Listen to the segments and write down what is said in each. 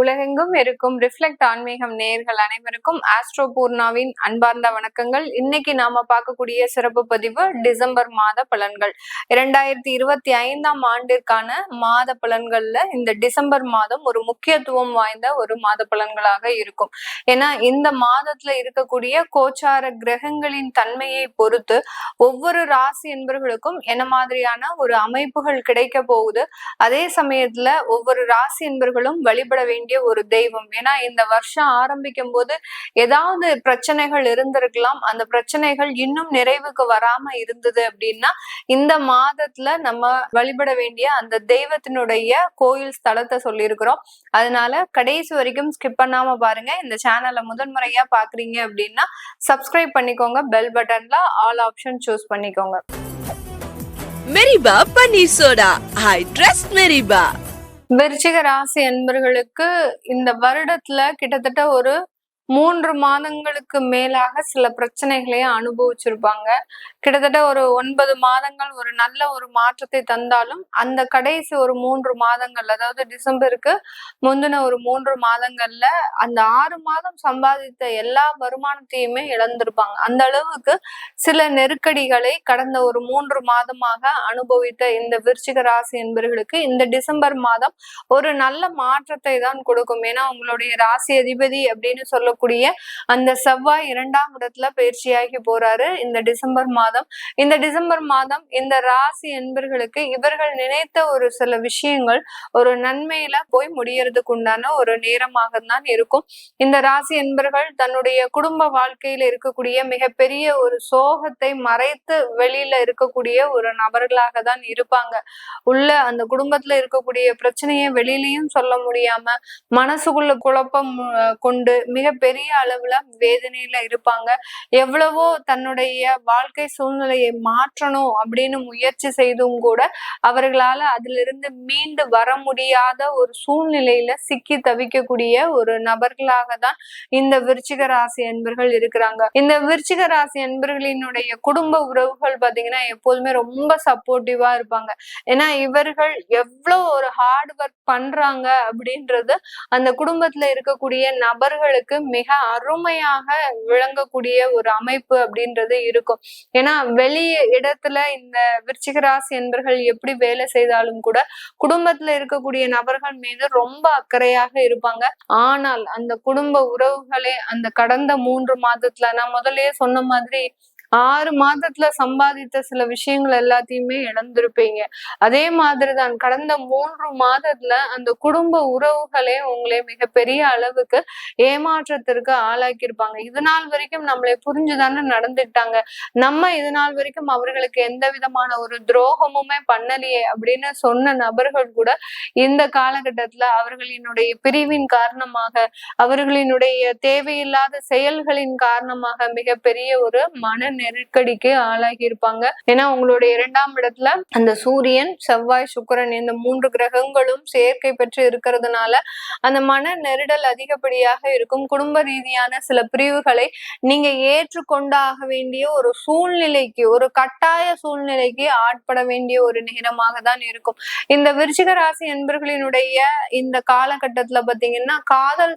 உலகெங்கும் இருக்கும் ரிஃப்ளெக்ட் ஆன்மீகம் நேயர்கள் அனைவருக்கும் ஆஸ்ட்ரோ பூர்ணாவின் அன்பார்ந்த வணக்கங்கள். இன்னைக்கு நாம பார்க்கக்கூடிய சிறப்பு பதிவு டிசம்பர் மாத பலன்கள். இரண்டாயிரத்தி இருபத்தி ஐந்தாம் ஆண்டிற்கான மாத பலன்கள்ல இந்த டிசம்பர் மாதம் ஒரு முக்கியத்துவம் வாய்ந்த ஒரு மாத பலன்களாக இருக்கும். ஏன்னா இந்த மாதத்துல இருக்கக்கூடிய கோச்சார கிரகங்களின் தன்மையை பொறுத்து ஒவ்வொரு ராசி என்பவர்களுக்கும் என்ன மாதிரியான ஒரு அமைப்புகள் கிடைக்க போகுது. அதே சமயத்துல ஒவ்வொரு ராசி என்பர்களும் வழிபட வேண்டிய ஒரு தெய்வம். ஏன்னா இந்த வருஷம் ஆரம்பிக்கும் போது ஏதாவது பிரச்சனைகள் இருந்திருக்கலாம். அந்த பிரச்சனைகள் இன்னும் நிறைவுக்கு வராம இருந்தது அப்படின்னா இந்த மாதத்துல நம்ம வழிபட வேண்டிய அந்த தெய்வத்தினுடைய கோயில் ஸ்தலத்தை சொல்லியிருக்கிறோம். அதனால கடைசி வரைக்கும் ஸ்கிப் பண்ணாம பாருங்க. இந்த சேனலை முதன்முறையா பாக்குறீங்க அப்படின்னா சப்ஸ்கிரைப் பண்ணிக்கோங்க. பெல் பட்டன்ல ஆல் ஆப்ஷன் சூஸ் பண்ணிக்கோங்க. மெரிபா பன்னீர் சோடா ஐ ட்ரஸ்ட் மெரிபா விருச்சிக ராசி என்பர்களுக்கு இந்த வருடத்துல கிட்டத்தட்ட ஒரு மூன்று மாதங்களுக்கு மேலாக சில பிரச்சனைகளையும் அனுபவிச்சிருப்பாங்க. கிட்டத்தட்ட ஒரு ஒன்பது மாதங்கள் ஒரு நல்ல ஒரு மாற்றத்தை தந்தாலும் அந்த கடைசி ஒரு மூன்று மாதங்கள் அதாவது டிசம்பருக்கு முந்தின ஒரு மூன்று மாதங்கள்ல அந்த ஆறு மாதம் சம்பாதித்த எல்லா வருமானத்தையுமே இழந்திருப்பாங்க. அந்த அளவுக்கு சில நெருக்கடிகளை கடந்த ஒரு மூன்று மாதமாக அனுபவித்த இந்த விருச்சிக ராசி என்பவர்களுக்கு இந்த டிசம்பர் மாதம் ஒரு நல்ல மாற்றத்தை தான் கொடுக்கும். ஏன்னா உங்களுடைய ராசி அதிபதி அப்படின்னு சொல்ல சொல்லக்கூடிய அந்த செவ்வாய் இரண்டாம் இடத்துல பயிற்சியாகி போறாரு இந்த டிசம்பர் மாதம். இந்த டிசம்பர் மாதம் இந்த ராசி என்பர்களுக்கு இவர்கள் நினைத்த ஒரு சில விஷயங்கள் ஒரு நன்மையில போய் முடியறதுக்கு உண்டான ஒரு நேரமாக தான் இருக்கும். இந்த ராசி என்பர்கள் தன்னுடைய குடும்ப வாழ்க்கையில இருக்கக்கூடிய மிகப்பெரிய ஒரு சோகத்தை மறைத்து வெளியில இருக்கக்கூடிய ஒரு நபர்களாக தான் இருப்பாங்க. உள்ள அந்த குடும்பத்துல இருக்கக்கூடிய பிரச்சனையை வெளியிலயும் சொல்ல முடியாம மனசுக்குள்ள குழப்பம் கொண்டு மிக பெரிய அளவுல வேதனையில இருப்பாங்க. எவ்வளவோ தன்னுடைய வாழ்க்கை சூழ்நிலையை மாற்றணும் அப்படின்னு முயற்சி செய்தும் கூட அவர்களால அதுல இருந்து மீண்டு வர முடியாத ஒரு சூழ்நிலையில சிக்கி தவிக்கக்கூடிய ஒரு நபர்களாக தான் இந்த விருச்சிக ராசி என்பர்கள் இருக்கிறாங்க. இந்த விருச்சிக ராசி என்பர்களினுடைய குடும்ப உறவுகள் பாத்தீங்கன்னா எப்போதுமே ரொம்ப சப்போர்ட்டிவா இருப்பாங்க. ஏன்னா இவர்கள் எவ்வளவு ஒரு ஹார்ட் ஒர்க் பண்றாங்க அப்படின்றது அந்த குடும்பத்துல இருக்கக்கூடிய நபர்களுக்கு மிக அருமையாக விளங்கக்கூடிய ஒரு அமைப்பு அப்படின்றது இருக்கும். ஏன்னா வெளி இடத்துல இந்த விருச்சிகராசி என்பர்கள் எப்படி வேலை செய்தாலும் கூட குடும்பத்துல இருக்கக்கூடிய நபர்கள் மீது ரொம்ப அக்கறையாக இருப்பாங்க. ஆனால் அந்த குடும்ப உறவுகளே அந்த கடந்த மூன்று மாதத்துல நான் முதலே சொன்ன மாதிரி ஆறு மாதத்துல சம்பாதித்த சில விஷயங்கள் எல்லாத்தையுமே இழந்திருப்பீங்க. அதே மாதிரிதான் கடந்த மூன்று மாதத்துல அந்த குடும்ப உறவுகளே உங்களை மிகப்பெரிய அளவுக்கு ஏமாற்றத்திற்கு ஆளாக்கியிருப்பாங்க. இது நாள் வரைக்கும் நம்மளை புரிஞ்சுதானே நடந்துட்டாங்க நம்ம இது நாள் வரைக்கும் அவர்களுக்கு எந்த விதமான ஒரு துரோகமுமே பண்ணலையே அப்படின்னு சொன்ன நபர்கள் கூட இந்த காலகட்டத்துல அவர்களினுடைய பிரிவின் காரணமாக அவர்களினுடைய தேவையில்லாத செயல்களின் காரணமாக மிகப்பெரிய ஒரு மன நெருக்கடிக்கு ஆளாகி இருப்பாங்க ஏன்னா உங்களுடைய இரண்டாம் இடத்துல அந்த சூரியன் செவ்வாய் சுக்கிரன் இந்த மூன்று கிரகங்களும் சேர்க்கை பெற்று இருக்கிறதுனால அந்த மன நெருடல் அதிகப்படியாக இருக்கும். குடும்ப ரீதியான சில பிரிவுகளை நீங்க ஏற்றுக்கொண்டாக வேண்டிய ஒரு சூழ்நிலைக்கு ஒரு கட்டாய சூழ்நிலைக்கு ஆட்பட வேண்டிய ஒரு நேரமாக தான் இருக்கும். இந்த விருச்சிக ராசி என்பர்களினுடைய இந்த காலகட்டத்துல பாத்தீங்கன்னா காதல்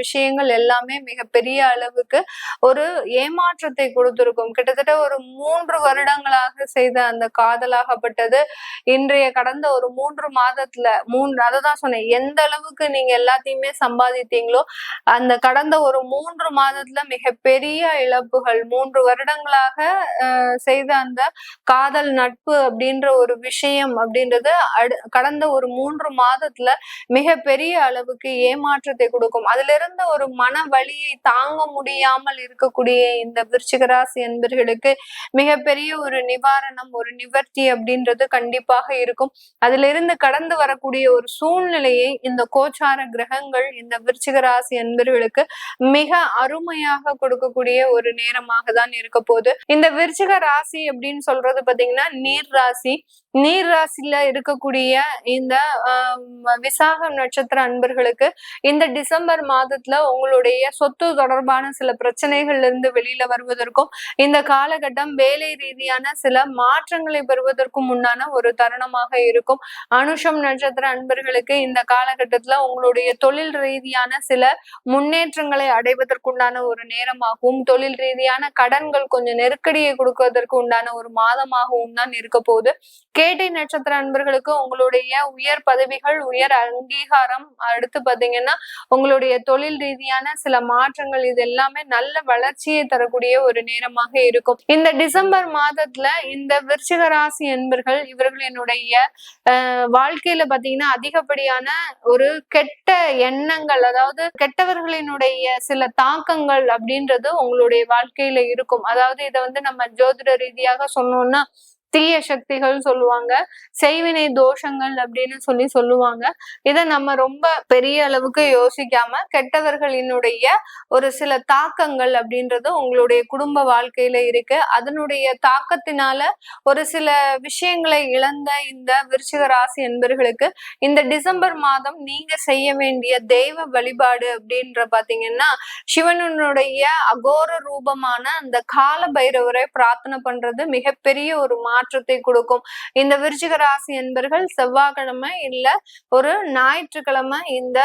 விஷயங்கள் எல்லாமே மிகப்பெரிய அளவுக்கு ஒரு ஏமாற்றத்தை கொடுத்திருக்கும். கிட்டத்தட்ட ஒரு மூன்று வருடங்களாக செய்த அந்த காதலாகப்பட்டது. இன்றைய கடந்த ஒரு மூன்று மாதத்துல மூன்று அததான் சொன்னேன் எந்த அளவுக்கு நீங்க எல்லாத்தையுமே சம்பாதித்தீங்களோ அந்த கடந்த ஒரு மூன்று மாதத்துல மிகப்பெரிய இழப்புகள் மூன்று வருடங்களாக செய்த அந்த காதல் நட்பு அப்படின்ற ஒரு விஷயம் அப்படின்றது அடு- கடந்த ஒரு மூன்று மாதத்துல மிகப்பெரிய அளவுக்கு ஏமாற்றத்தை கொடுக்கும். அதுல இருந்த ஒரு மன வழியை தாங்க முடியாமல் இருக்கக்கூடிய இந்த விருச்சிகராசி என் என்பர்களுக்கு மிகப்பெரிய ஒரு நிவாரணம் ஒரு நிவர்த்தி அப்படின்றது கண்டிப்பாக இருக்கும். அதுல இருந்து கடந்து வரக்கூடிய ஒரு சூழ்நிலையை இந்த கோச்சார கிரகங்கள் இந்த விருச்சிக ராசி என்பர்களுக்கு மிக அருமையாக கொடுக்கக்கூடிய ஒரு நேரமாக தான் இருக்க போகுது. இந்த விருச்சிக ராசி அப்படின்னு சொல்றது பாத்தீங்கன்னா நீர் ராசி. நீர் ராசியில இருக்கக்கூடிய இந்த ஆஹ், விசாகம் நட்சத்திர அன்பர்களுக்கு இந்த டிசம்பர் மாதத்துல உங்களுடைய சொத்து தொடர்பான சில பிரச்சனைகள்ல இருந்து வெளியில வருவதற்கும் இந்த காலகட்டம் வேலை ரீதியான சில மாற்றங்களை பெறுவதற்கும் உண்டான ஒரு தருணமாக இருக்கும். அனுஷம் நட்சத்திர அன்பர்களுக்கு இந்த காலகட்டத்துல உங்களுடைய தொழில் ரீதியான சில முன்னேற்றங்களை அடைவதற்குண்டான ஒரு நேரமாகவும் தொழில் ரீதியான கடன்கள் கொஞ்சம் நெருக்கடியை கொடுக்கறதற்கு உண்டான ஒரு மாதமாகவும் தான் இருக்க போகுது. கேட்டை நட்சத்திர அன்பர்களுக்கு உங்களுடைய உயர் பதவிகள் உயர் அங்கீகாரம் அடுத்து பாத்தீங்கன்னா உங்களுடைய தொழில் ரீதியான சில மாற்றங்கள் இது எல்லாமே நல்ல வளர்ச்சியை தரக்கூடிய ஒரு நேரமாக இருக்கும். இந்த டிசம்பர் மாதத்துல இந்த விருச்சிக ராசி அன்பர்கள் இவர்களினுடைய அஹ், வாழ்க்கையில பாத்தீங்கன்னா அதிகப்படியான ஒரு கெட்ட எண்ணங்கள் அதாவது கெட்டவர்களினுடைய சில தாக்கங்கள் அப்படின்றது உங்களுடைய வாழ்க்கையில இருக்கும். அதாவது இதை வந்து நம்ம ஜோதிட ரீதியாக சொன்னோம்னா தீய சக்திகள் சொல்லுவாங்க. செய்வினை தோஷங்கள் அப்படின்னு சொல்லி சொல்லுவாங்க. இதை நம்ம ரொம்ப பெரிய அளவுக்கு யோசிக்காம கெட்டவர்களினுடைய ஒரு சில தாக்கங்கள் அப்படின்றது உங்களுடைய குடும்ப வாழ்க்கையில இருக்கு. அதனுடைய தாக்கத்தினால ஒரு சில விஷயங்களை இழந்த இந்த விருச்சிக ராசி என்பர்களுக்கு இந்த டிசம்பர் மாதம் நீங்க செய்ய வேண்டிய தெய்வ வழிபாடு அப்படின்ற பாத்தீங்கன்னா சிவனுடைய அகோர ரூபமான அந்த கால பைரவரை பிரார்த்தனை பண்றது மிகப்பெரிய ஒரு மாற்றத்தை கொடுக்கும். இந்த விருச்சிக ராசி என்பர்கள் செவ்வாய்க்கிழமை இல்ல ஒரு ஞாயிற்றுக்கிழமை இந்த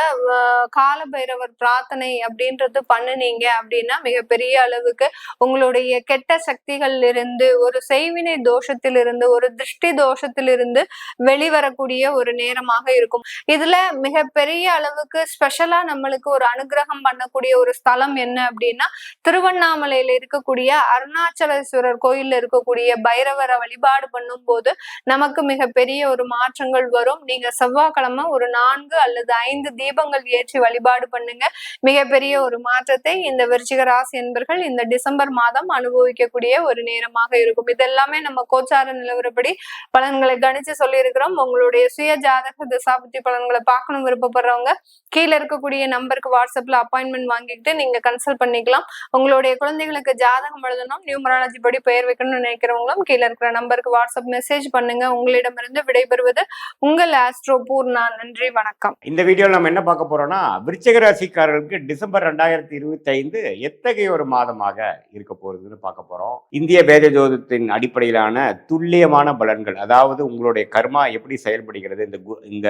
கால பைரவர் பிரார்த்தனை அப்படின்றது பண்ணுனீங்க அப்படின்னா மிகப்பெரிய அளவுக்கு உங்களுடைய கெட்ட சக்திகள்ல இருந்து ஒரு செய்வினை தோஷத்திலிருந்து ஒரு திருஷ்டி தோஷத்திலிருந்து வெளிவரக்கூடிய ஒரு நேரமாக இருக்கும். இதுல மிகப்பெரிய அளவுக்கு ஸ்பெஷலா நம்மளுக்கு ஒரு அனுகிரகம் பண்ணக்கூடிய ஒரு ஸ்தலம் என்ன அப்படின்னா திருவண்ணாமலையில இருக்கக்கூடிய அருணாச்சலேஸ்வரர் கோயில்ல இருக்கக்கூடிய பைரவரை வழிபாடு பண்ணும் போது நமக்கு மிகப்பெரிய ஒரு மாற்றங்கள் வரும். நீங்க செவ்வாய்க்கிழமை ஒரு நான்கு அல்லது ஐந்து தீபங்கள் ஏற்றி வழிபாடு பண்ணுங்க. மிகப்பெரிய ஒரு மாற்றத்தை இந்த விருச்சிக ராசி என்பர்கள் இந்த டிசம்பர் மாதம் அனுபவிக்கக்கூடிய ஒரு நேரமாக இருக்கும். இதெல்லாமே நம்ம கோச்சார நிலவரப்படி பலன்களை கணிச்சு சொல்லியிருக்கிறோம். உங்களுடைய சுய ஜாதக திசாபுத்தி பலன்களை பார்க்கணும் விருப்பப்படுறவங்க கீழே இருக்கக்கூடிய நம்பருக்கு வாட்ஸ்அப்ல அப்பாயின்மெண்ட் வாங்கிக்கிட்டு நீங்க கன்சல்ட் பண்ணிக்கலாம். உங்களுடைய குழந்தைகளுக்கு ஜாதகம் எழுதணும் நியூமராலஜி படி பெயர் வைக்கணும்னு நினைக்கிறவங்களும் கீழே இருக்கிற நம்பர் நம்பருக்கு வாட்ஸ்அப் மெசேஜ் பண்ணுங்க. உங்களிடமிருந்து விடைபெறுவது உங்கள் ஆஸ்ட்ரோ பூர்ணா. நன்றி வணக்கம். இந்த வீடியோவில் நம்ம என்ன பார்க்க போறோம்னா விருச்சிக ராசிக்காரர்களுக்கு டிசம்பர் ரெண்டாயிரத்தி இருபத்தி ஐந்து எத்தகைய ஒரு மாதமாக இருக்க போறதுன்னு பார்க்க போறோம். இந்திய வேத ஜோதத்தின் அடிப்படையிலான துல்லியமான பலன்கள் அதாவது உங்களுடைய கர்மா எப்படி செயல்படுகிறது இந்த கு- இந்த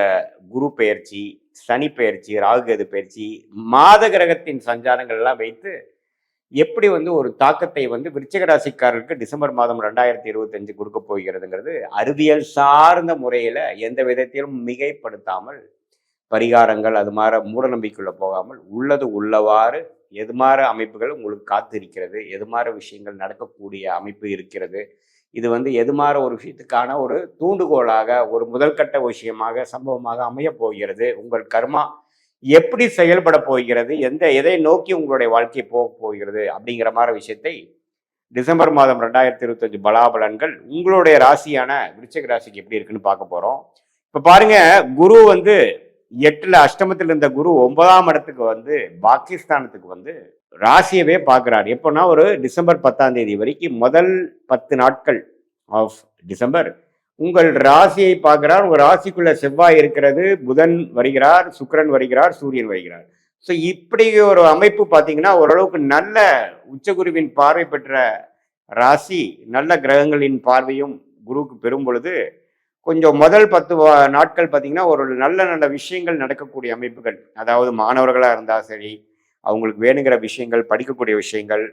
குரு பெயர்ச்சி சனி பெயர்ச்சி ராகுகேது பெயர்ச்சி மாத கிரகத்தின் சஞ்சாரங்கள் எல்லாம் வைத்து எப்படி வந்து ஒரு தாக்கத்தை வந்து விருச்சிக ராசிக்காரருக்கு டிசம்பர் மாதம் ரெண்டாயிரத்தி இருபத்தஞ்சு கொடுக்க போகிறதுங்கிறது அறிவியல் சார்ந்த முறையில் எந்த விதத்திலும் மிகைப்படுத்தாமல் பரிகாரங்கள் அது மாதிரி மூடநம்பிக்குள்ளே போகாமல் உள்ளது உள்ளவாறு எது மாதிரி அமைப்புகள் உங்களுக்கு காத்திருக்கிறது எது மாதிரி விஷயங்கள் நடக்கக்கூடிய அமைப்பு இருக்கிறது இது வந்து எது மாதிரி ஒரு விஷயத்துக்கான ஒரு தூண்டுகோலாக ஒரு முதல்கட்ட விஷயமாக சம்பவமாக அமையப் போகிறது உங்கள் கர்மா எப்படி செயல்பட போகிறது எந்த எதை நோக்கி உங்களுடைய வாழ்க்கை போக போகிறது அப்படிங்கிற மாதிரி விஷயத்தை டிசம்பர் மாதம் ரெண்டாயிரத்தி இருபத்தஞ்சு பலாபலன்கள் உங்களுடைய ராசியான விருச்சக ராசிக்கு எப்படி இருக்குன்னு பார்க்க போறோம். இப்ப பாருங்க குரு வந்து எட்டுல அஷ்டமத்தில் இருந்த குரு ஒன்பதாம் இடத்துக்கு வந்து பாகிஸ்தானத்துக்கு வந்து ராசியவே பார்க்குறாரு. எப்போன்னா ஒரு டிசம்பர் பத்தாம் தேதி வரைக்கும் முதல் பத்து நாட்கள் ஆஃப் டிசம்பர் உங்கள் ராசியை பார்க்கிறார். உங்கள் ராசிக்குள்ள செவ்வாய் இருக்கிறது. புதன் வருகிறார். சுக்கிரன் வருகிறார். சூரியன் வருகிறார். ஸோ இப்படி ஒரு அமைப்பு பார்த்தீங்கன்னா ஓரளவுக்கு நல்ல உச்சகுருவின் பார்வை பெற்ற ராசி நல்ல கிரகங்களின் பார்வையும் குருவுக்கு பெறும் பொழுது கொஞ்சம் முதல் பத்து வா- நாட்கள் பார்த்தீங்கன்னா ஒரு நல்ல நல்ல விஷயங்கள் நடக்கக்கூடிய அமைப்புகள். அதாவது மாணவர்களாக இருந்தால் சரி அவங்களுக்கு வேணுங்கிற விஷயங்கள் படிக்கக்கூடிய விஷயங்கள்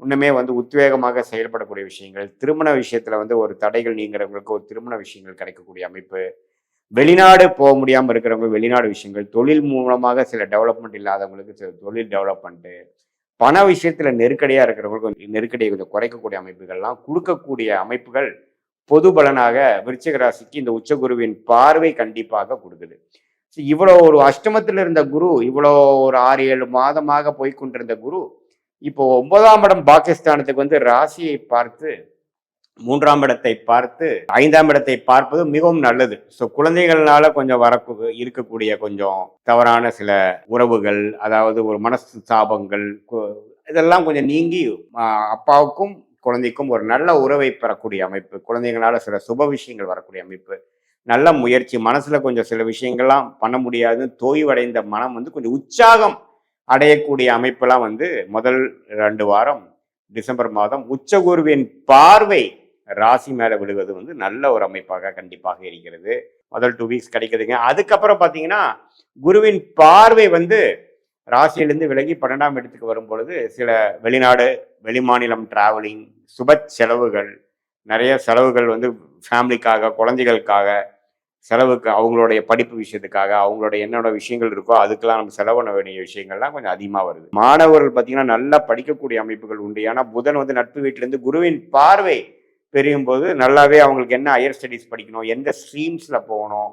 இன்னுமே வந்து உத்வேகமாக செயல்படக்கூடிய விஷயங்கள். திருமண விஷயத்துல வந்து ஒரு தடைகள் நீங்கிறவங்களுக்கு ஒரு திருமண விஷயங்கள் கிடைக்கக்கூடிய அமைப்பு. வெளிநாடு போக முடியாமல் இருக்கிறவங்க வெளிநாடு விஷயங்கள். தொழில் மூலமாக சில டெவலப்மெண்ட் இல்லாதவங்களுக்கு சில தொழில் டெவலப்மெண்ட்டு பண விஷயத்துல நெருக்கடியாக இருக்கிறவங்களுக்கு நெருக்கடியை கொஞ்சம் குறைக்கக்கூடிய அமைப்புகள்லாம் கொடுக்கக்கூடிய அமைப்புகள் பொது பலனாக விருச்சிக ராசிக்கு இந்த உச்சகுருவின் பார்வை கண்டிப்பாக கொடுக்குது. இவ்வளோ ஒரு அஷ்டமத்தில் இருந்த குரு இவ்வளோ ஒரு ஆறு ஏழு மாதமாக போய்கொண்டிருந்த குரு இப்போ ஒன்பதாம் இடம் பாகிஸ்தானத்துக்கு வந்து ராசியை பார்த்து மூன்றாம் இடத்தை பார்த்து ஐந்தாம் இடத்தை பார்ப்பது மிகவும் நல்லது. ஸோ குழந்தைகள்னால கொஞ்சம் வரக்கு இருக்கக்கூடிய கொஞ்சம் தவறான சில உறவுகள் அதாவது ஒரு மனசு சாபங்கள் இதெல்லாம் கொஞ்சம் நீங்கி அப்பாவுக்கும் குழந்தைக்கும் ஒரு நல்ல உறவை பெறக்கூடிய அமைப்பு குழந்தைங்களால சில சுப விஷயங்கள் வரக்கூடிய அமைப்பு நல்ல முயற்சி மனசுல கொஞ்சம் சில விஷயங்கள்லாம் பண்ண முடியாதுன்னு தோய்வடைந்த மனம் வந்து கொஞ்சம் உற்சாகம் அடையக்கூடிய அமைப்பெல்லாம் வந்து முதல் ரெண்டு வாரம் டிசம்பர் மாதம் உச்சகுருவின் பார்வை ராசி மேலே விழுவது வந்து நல்ல ஒரு அமைப்பாக கண்டிப்பாக இருக்கிறது. முதல் டூ வீக்ஸ் கிடைக்குதுங்க. அதுக்கப்புறம் பார்த்தீங்கன்னா குருவின் பார்வை வந்து ராசியிலிருந்து விலகி பன்னெண்டாம் இடத்துக்கு வரும் பொழுது சில வெளிநாடு வெளிமாநிலம் டிராவலிங் சுப செலவுகள் நிறைய செலவுகள் வந்து ஃபேமிலிக்காக குழந்தைகளுக்காக செலவுக்கு அவங்களுடைய படிப்பு விஷயத்துக்காக அவங்களுடைய என்னென்ன விஷயங்கள் இருக்கோ அதுக்கெல்லாம் நம்ம செலவு பண்ண வேண்டிய விஷயங்கள்லாம் கொஞ்சம் அதிகமாக வருது. மாணவர்கள் பார்த்தீங்கன்னா நல்லா படிக்கக்கூடிய அமைப்புகள் உண்டு. ஏன்னா புதன் வந்து நட்பு வீட்டிலேருந்து குருவின் பார்வை பெரியும் போது நல்லாவே அவங்களுக்கு என்ன ஹையர் ஸ்டடீஸ் படிக்கணும் எந்த ஸ்ட்ரீம்ஸில் போகணும்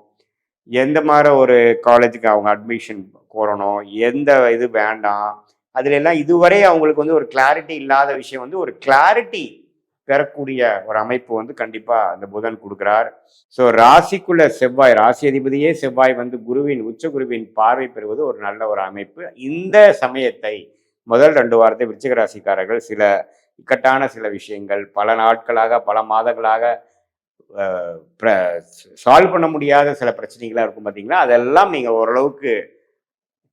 எந்த மாதிரி ஒரு காலேஜுக்கு அவங்க அட்மிஷன் கோரணும் எந்த இது வேண்டாம். அதுல எல்லாம் இதுவரை அவங்களுக்கு வந்து ஒரு கிளாரிட்டி இல்லாத விஷயம் வந்து ஒரு கிளாரிட்டி பெறக்கூடிய ஒரு அமைப்பு வந்து கண்டிப்பா அந்த புதன் கொடுக்கிறார். ஸோ ராசிக்குள்ள செவ்வாய் ராசி அதிபதியே செவ்வாய் வந்து குருவின் உச்ச குருவின் பார்வை பெறுவது ஒரு நல்ல ஒரு அமைப்பு. இந்த சமயத்தை முதல் ரெண்டு வாரத்தை விருச்சிக ராசிக்காரர்கள் சில இக்கட்டான சில விஷயங்கள் பல நாட்களாக பல மாதங்களாக சால்வ் பண்ண முடியாத சில பிரச்சனைகளாக இருக்கும் பார்த்தீங்களா அதெல்லாம் நீங்கள் ஓரளவுக்கு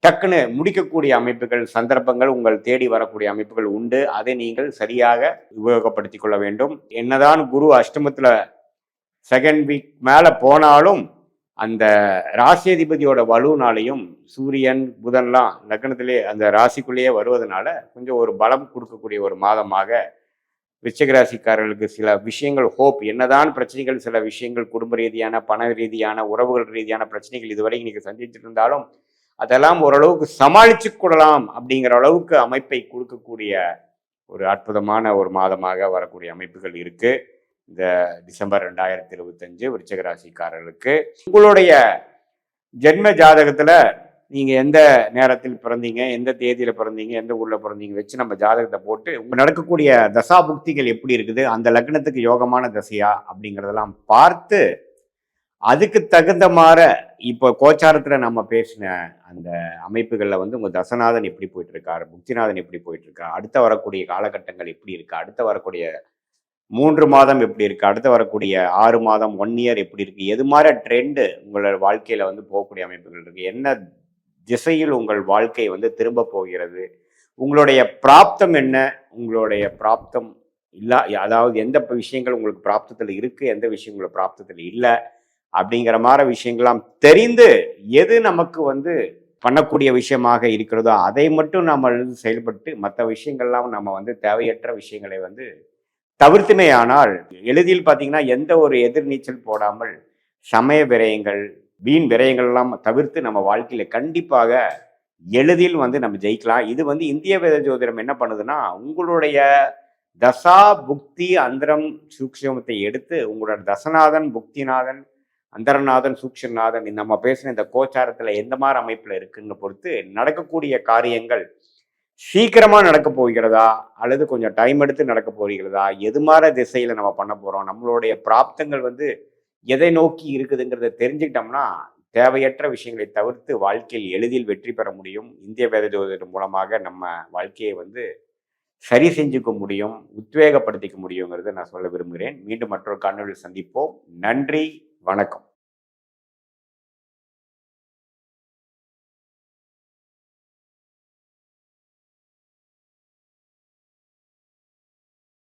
டக்குன்னு முடிக்கக்கூடிய அமைப்புகள் சந்தர்ப்பங்கள் உங்கள் தேடி வரக்கூடிய அமைப்புகள் உண்டு. அதை நீங்கள் சரியாக உபயோகப்படுத்திக் கொள்ள வேண்டும். என்னதான் குரு அஷ்டமத்தில் செகண்ட் வீக் மேலே போனாலும் அந்த ராசியதிபதியோட வலுனாலையும் சூரியன் புதன்லாம் லக்னத்திலே அந்த ராசிக்குள்ளேயே வருவதனால கொஞ்சம் ஒரு பலம் கொடுக்கக்கூடிய ஒரு மாதமாக விருச்சிக ராசிக்காரர்களுக்கு சில விஷயங்கள் ஹோப் என்னதான் பிரச்சனைகள் சில விஷயங்கள் குடும்ப ரீதியான பண ரீதியான உறவுகள் ரீதியான பிரச்சனைகள் இதுவரை இன்னைக்கு சந்திச்சுட்டு இருந்தாலும் அதெல்லாம் ஓரளவுக்கு சமாளிச்சு கொள்ளலாம் அப்படிங்கிற அளவுக்கு அமைப்பை கொடுக்கக்கூடிய ஒரு அற்புதமான ஒரு மாதமாக வரக்கூடிய அமைப்புகள் இருக்கு. இந்த டிசம்பர் ரெண்டாயிரத்தி இருபத்தஞ்சு விருச்சிக ராசிக்காரர்களுக்கு உங்களுடைய ஜென்ம ஜாதகத்துல நீங்க எந்த நேரத்தில் பிறந்தீங்க எந்த தேதியில பிறந்தீங்க எந்த ஊர்ல பிறந்தீங்க வச்சு நம்ம ஜாதகத்தை போட்டு உங்க நடக்கக்கூடிய தசா புக்திகள் எப்படி இருக்குது அந்த லக்னத்துக்கு யோகமான தசையா அப்படிங்கிறதெல்லாம் பார்த்து அதுக்கு தகுந்த மாற இப்போ கோச்சாரத்தில் நம்ம பேசின அந்த அமைப்புகளில் வந்து உங்கள் தசநாதன் எப்படி போயிட்டு இருக்காரு புக்திநாதன் எப்படி போயிட்டு இருக்கா அடுத்த வரக்கூடிய காலகட்டங்கள் எப்படி இருக்கு அடுத்த வரக்கூடிய மூன்று மாதம் எப்படி இருக்கு அடுத்து வரக்கூடிய ஆறு மாதம் ஒன் இயர் எப்படி இருக்கு எது மாதிரி ட்ரெண்டு உங்களோட வாழ்க்கையில வந்து போகக்கூடிய அமைப்புகள் இருக்கு என்ன திசையில் உங்கள் வாழ்க்கை வந்து திரும்ப போகிறது உங்களுடைய பிராப்தம் என்ன உங்களுடைய பிராப்தம் இல்லை அதாவது எந்த விஷயங்கள் உங்களுக்கு பிராப்தத்தில் இருக்கு எந்த விஷயங்களோட பிராப்தத்தில் இல்லை அப்படிங்கிற மாதிரி விஷயங்கள்லாம் தெரிந்து எது நமக்கு வந்து பண்ணக்கூடிய விஷயமாக இருக்கிறதோ அதை மட்டும் நம்ம செயல்பட்டு மற்ற விஷயங்கள்லாம் நம்ம வந்து தேவையற்ற விஷயங்களை வந்து தவிர்த்துமே ஆனால் எளிதில் பார்த்தீங்கன்னா எந்த ஒரு எதிர்நீச்சல் போடாமல் சமய விரயங்கள் வீண் விரயங்கள் எல்லாம் தவிர்த்து நம்ம வாழ்க்கையில் கண்டிப்பாக எளிதில் வந்து நம்ம ஜெயிக்கலாம். இது வந்து இந்திய வேத ஜோதிடம் என்ன பண்ணுதுன்னா உங்களுடைய தசா புக்தி அந்தரம் சூக்ஷமத்தை எடுத்து உங்களோட தசநாதன் புக்திநாதன் அந்தரநாதன் சூக்ஷநாதன் நம்ம பேசின இந்த கோச்சாரத்தில் எந்த மாதிரி அமைப்பில் இருக்குன்னு பொறுத்து நடக்கக்கூடிய காரியங்கள் சீக்கிரமாக நடக்க போகிறதா? அல்லது கொஞ்சம் டைம் எடுத்து நடக்க போகிறதா எது மாதிரி திசையில் நம்ம பண்ண போகிறோம் நம்மளுடைய பிராப்தங்கள் வந்து எதை நோக்கி இருக்குதுங்கிறத தெரிஞ்சுக்கிட்டோம்னா தேவையற்ற விஷயங்களை தவிர்த்து வாழ்க்கையில் எளிதில் வெற்றி பெற முடியும். இந்திய வேத ஜோதிடம் மூலமாக நம்ம வாழ்க்கையை வந்து சரி செஞ்சுக்க முடியும் உத்வேகப்படுத்திக்க முடியுங்கிறத நான் சொல்ல விரும்புகிறேன். மீண்டும் மற்றொரு காணொலியில் சந்திப்போம். நன்றி. வணக்கம்.